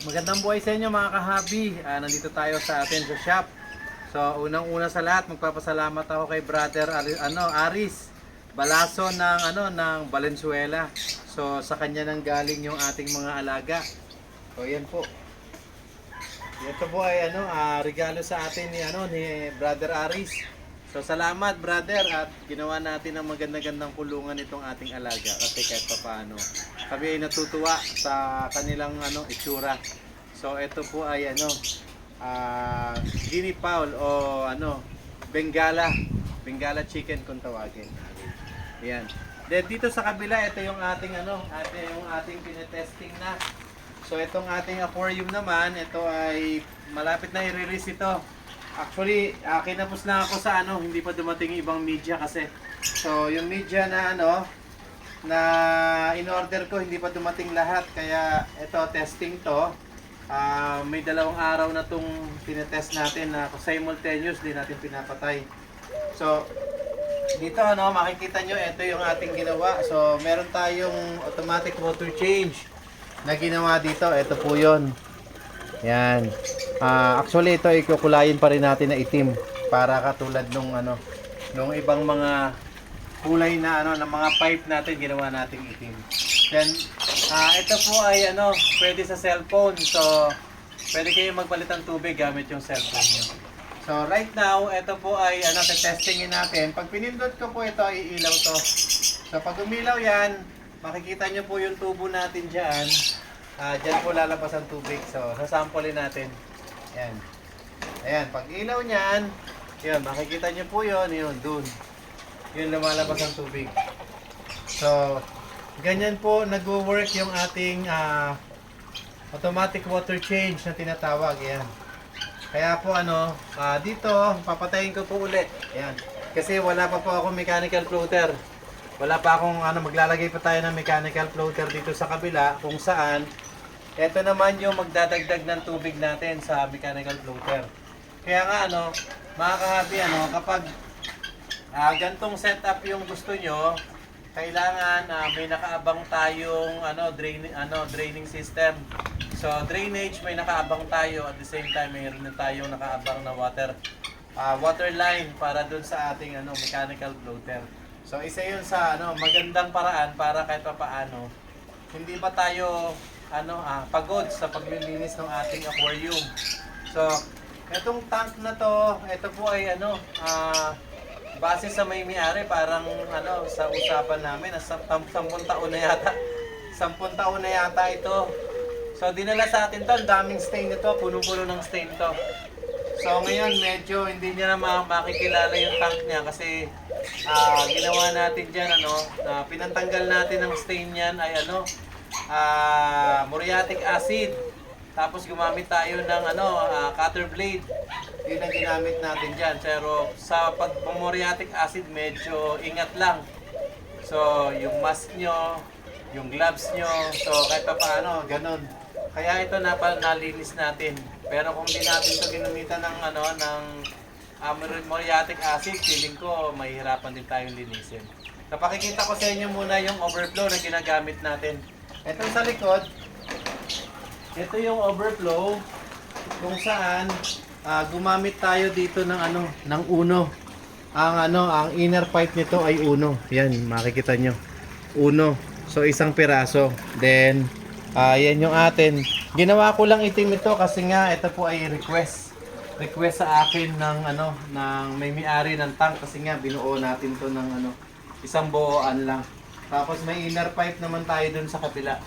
Magandang buhay sa inyo mga kahabi. Ah, nandito tayo sa atin sa shop. So, unang-una sa lahat, magpapasalamat ako kay brother Ari- ano, Aris Balaso ng ano ng Valenzuela. So, sa kanya nang galing yung ating mga alaga. So, yan po. Ito po ay ano, ah, regalo sa atin ni ano ni brother Aris. So, salamat brother at ginawa natin ang maganda-gandang kulungan itong ating alaga kasi kahit pa paano kami ay natutuwa sa kanilang ano itsura. So ito po ay ano ah guinea fowl o ano Bengala, Bengala chicken kung tawagin. Yan. Then dito sa kabila ito yung ating ano, ate yung ating pinetesting na. So itong ating aquarium naman, ito ay malapit na i-release ito. Actually, uh, kinapos na ako sa ano, hindi pa dumating yung ibang media kasi. So yung media na ano, na in-order ko hindi pa dumating lahat. Kaya ito testing to. Ah, may dalawang araw na tong tinetest natin na simultaneous din natin pinapatay. So dito ano makikita nyo ito yung ating ginawa. So meron tayong automatic water change na ginawa dito. Ito po yon yan Ah, actually ito ikukulayin pa rin natin na itim para katulad nung ano nung ibang mga kulay na ano ng mga pipe natin ginawa nating itim. Then ah ito po ay ano, pwede sa cellphone. So pwede kayo magpalit ng tubig gamit yung cellphone niyo. So right now, ito po ay ano testingin natin. Pag pinindot ko po ito ay iilaw to. So pag umilaw 'yan, makikita niyo po yung tubo natin diyan. Ah, diyan po lalabas ang tubig. So sasampulin natin. Yan. Ayan, pag ilaw niyan, yun, makikita niyo po yun, yun, dun yun lumalabas ang tubig. So, ganyan po nagwo-work yung ating ah, automatic water change na tinatawag. Yan. Kaya po ano, ah, dito, papatayin ko po ulit. Yan. Kasi wala pa po ako mechanical floater. Wala pa akong ano, maglalagay pa tayo ng mechanical floater dito sa kabila kung saan ito naman yung magdadagdag ng tubig natin sa mechanical floater. Kaya nga ano, mga kahabi, ano, kapag Ah, gantong setup yung gusto nyo, kailangan ah, may nakaabang tayong ano drain ano draining system. So drainage may nakaabang tayo at the same time mayroon din tayong nakaabang na water ah, water line para dun sa ating ano mechanical floater. So isa 'yun sa ano magandang paraan para kahit pa paano hindi pa tayo ano ah, pagod sa paglilinis ng ating aquarium. So etong tank na to, ito po ay ano ah base sa may may-ari, parang ano, sa usapan namin, na sam- tam- sampung taon na yata. Sampung taon na yata ito. So, dinala sa atin to, ang daming stain nito, puno-puno ng stain to. So, ngayon, medyo hindi niya na ma- makikilala yung tank niya kasi ah, ginawa natin dyan, ano, na pinantanggal natin ng stain niyan ay ano, ah, muriatic acid. Tapos gumamit tayo ng ano, ah, cutter blade. Yun ang ginamit natin dyan. Pero sa pag-muriatic acid, medyo ingat lang. So, yung mask nyo, yung gloves nyo, so kahit pa paano, ganun. Kaya ito na nalinis natin. Pero kung di natin ito ginamitan ng ano, ng um, muriatic acid, feeling ko mahihirapan din tayong linisin. Napakikita ko sa inyo muna yung overflow na ginagamit natin. Ito sa likod, ito yung overflow kung saan ah, gumamit tayo dito ng ano, ng uno. Ang ano, ang inner pipe nito ay uno. Yan, makikita nyo. Uno. So isang piraso. Then ah yan yung atin. Ginawa ko lang itim ito kasi nga ito po ay request. Request sa akin ng ano, ng may may-ari ng tank kasi nga binuo natin to ng ano, isang buoan lang. Tapos may inner pipe naman tayo dun sa kabila.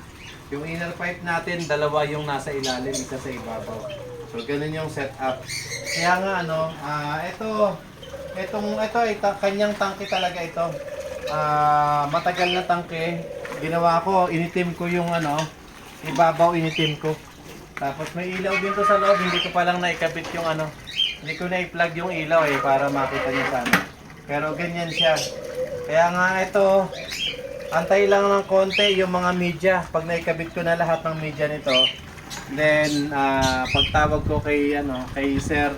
Yung inner pipe natin, dalawa yung nasa ilalim, isa sa ibabaw. So, ganun yung setup. Kaya nga, ano, ah ito, itong, ito, ito, kanyang tangke talaga ito. Ah, matagal na tangke. Ginawa ko, initim ko yung ano, ibabaw initim ko. Tapos may ilaw din to sa loob, hindi ko pa lang naikabit yung ano, hindi ko na i-plug yung ilaw eh, para makita niyo sana. Pero ganyan siya. Kaya nga ito, antay lang ng konti yung mga media. Pag naikabit ko na lahat ng media nito, then ah, pagtawag ko kay ano, kay Sir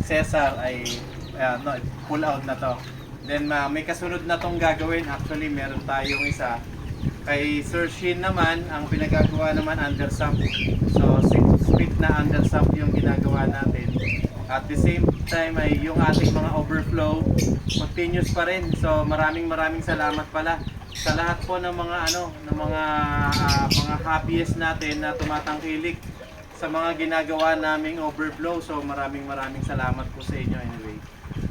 Cesar ay ah, no, pull out na to. Then ma may kasunod na tong gagawin. Actually, meron tayong isa Kay Sir Shin naman, ang pinagagawa naman under sump. So 6 feet na under sump yung ginagawa natin. At the same time ay yung ating mga overflow continuous pa rin. So maraming maraming salamat pala sa lahat po ng mga ano ng mga ah, mga hobbyist natin na tumatangkilik sa mga ginagawa naming overflow. So maraming maraming salamat po sa inyo anyway.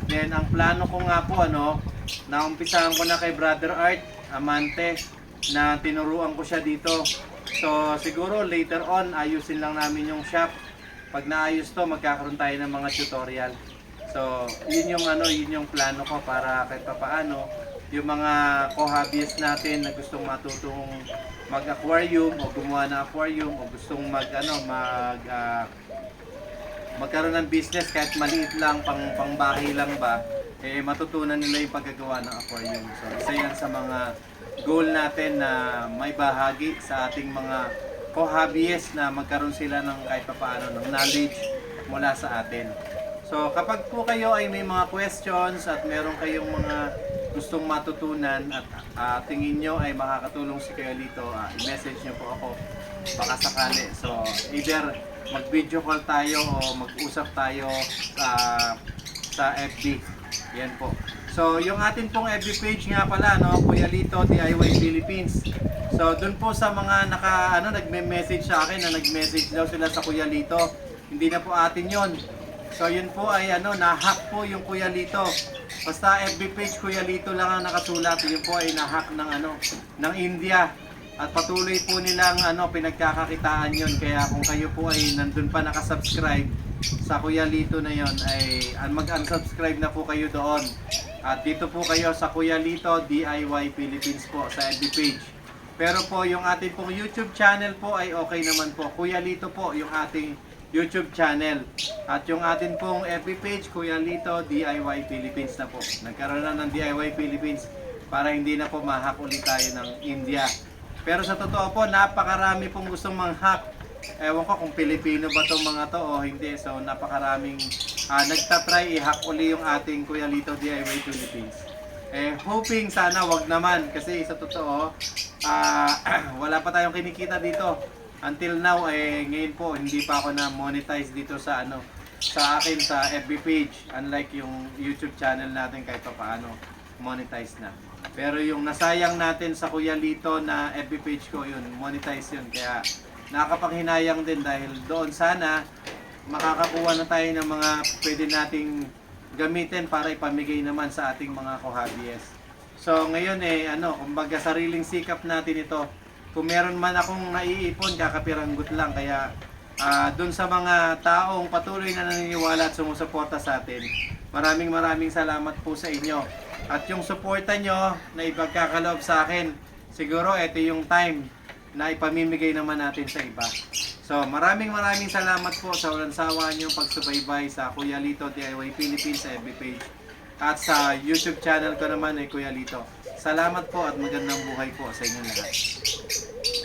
Then ang plano ko nga po ano, naumpisahan ko na kay Brother Art Amante na tinuruan ko siya dito. So siguro later on ayusin lang namin yung shop. Pag naayos to, magkakaroon tayo ng mga tutorial. So, yun yung ano, yun yung plano ko para kahit papaano yung mga co-hobbyist natin na gustong matutong mag-aquarium o gumawa ng aquarium o gustong mag ano, mag ah, magkaroon ng business kahit maliit lang, pang pangbahay lang ba, eh matutunan nila yung paggagawa ng aquarium. So isa yan sa mga goal natin na may bahagi sa ating mga co-hobbyist na magkaroon sila ng kahit papaano ng knowledge mula sa atin. So kapag po kayo ay may mga questions at meron kayong mga gustong matutunan at ah, tingin nyo ay makakatulong si Kuya Lito, ah, i-message nyo po ako baka sakali. So either mag-video call tayo o mag-usap tayo sa sa FB. Yan po. So yung atin pong FB page nga pala no, Kuya Lito DIY Philippines. So doon po sa mga naka ano nagme-message sa akin na nag-message daw sila sa Kuya Lito. Hindi na po atin 'yon. So yun po ay ano, na-hack po yung Kuya Lito. Basta FB page Kuya Lito lang ang nakasulat. Yun po ay na-hack ng ano, ng India. At patuloy po nilang ano, pinagkakakitaan yun. Kaya kung kayo po ay nandun pa nakasubscribe sa Kuya Lito na yon ay an- mag-unsubscribe na po kayo doon. At dito po kayo sa Kuya Lito DIY Philippines po sa FB page. Pero po yung ating pong YouTube channel po ay okay naman po. Kuya Lito po yung ating YouTube channel. At yung atin pong FB page, Kuya Lito DIY Philippines na po. Nagkaroon na ng DIY Philippines para hindi na po mahak ulit tayo ng India. Pero sa totoo po, napakarami pong gustong mang-hack. Ewan ko kung Pilipino ba tong mga to o hindi. So napakaraming ah, nagtatry i-hack uli yung ating Kuya Lito DIY Philippines. Eh, hoping sana wag naman kasi sa totoo, ah, wala pa tayong kinikita dito. Until now, eh, ngayon po, hindi pa ako na monetize dito sa ano, sa akin sa FB page. Unlike yung YouTube channel natin kahit pa paano, monetize na. Pero yung nasayang natin sa Kuya Lito na FB page ko, yun, monetize yun. Kaya nakakapanghinayang din dahil doon sana makakakuha na tayo ng mga pwede nating gamitin para ipamigay naman sa ating mga co-hobbyist. So ngayon eh, ano, kumbaga sariling sikap natin ito. Kung meron man akong naiipon, kakapiranggot lang. Kaya ah doon sa mga taong patuloy na naniniwala at sumusuporta sa atin, maraming maraming salamat po sa inyo. At yung suporta nyo na ipagkakaloob sa akin, siguro ito yung time na ipamimigay naman natin sa iba. So maraming maraming salamat po sa walang sawa pagsubaybay sa Kuya Lito DIY Philippines sa FB page. At sa YouTube channel ko naman ay Kuya Lito. Salamat po at magandang buhay po sa inyong lahat.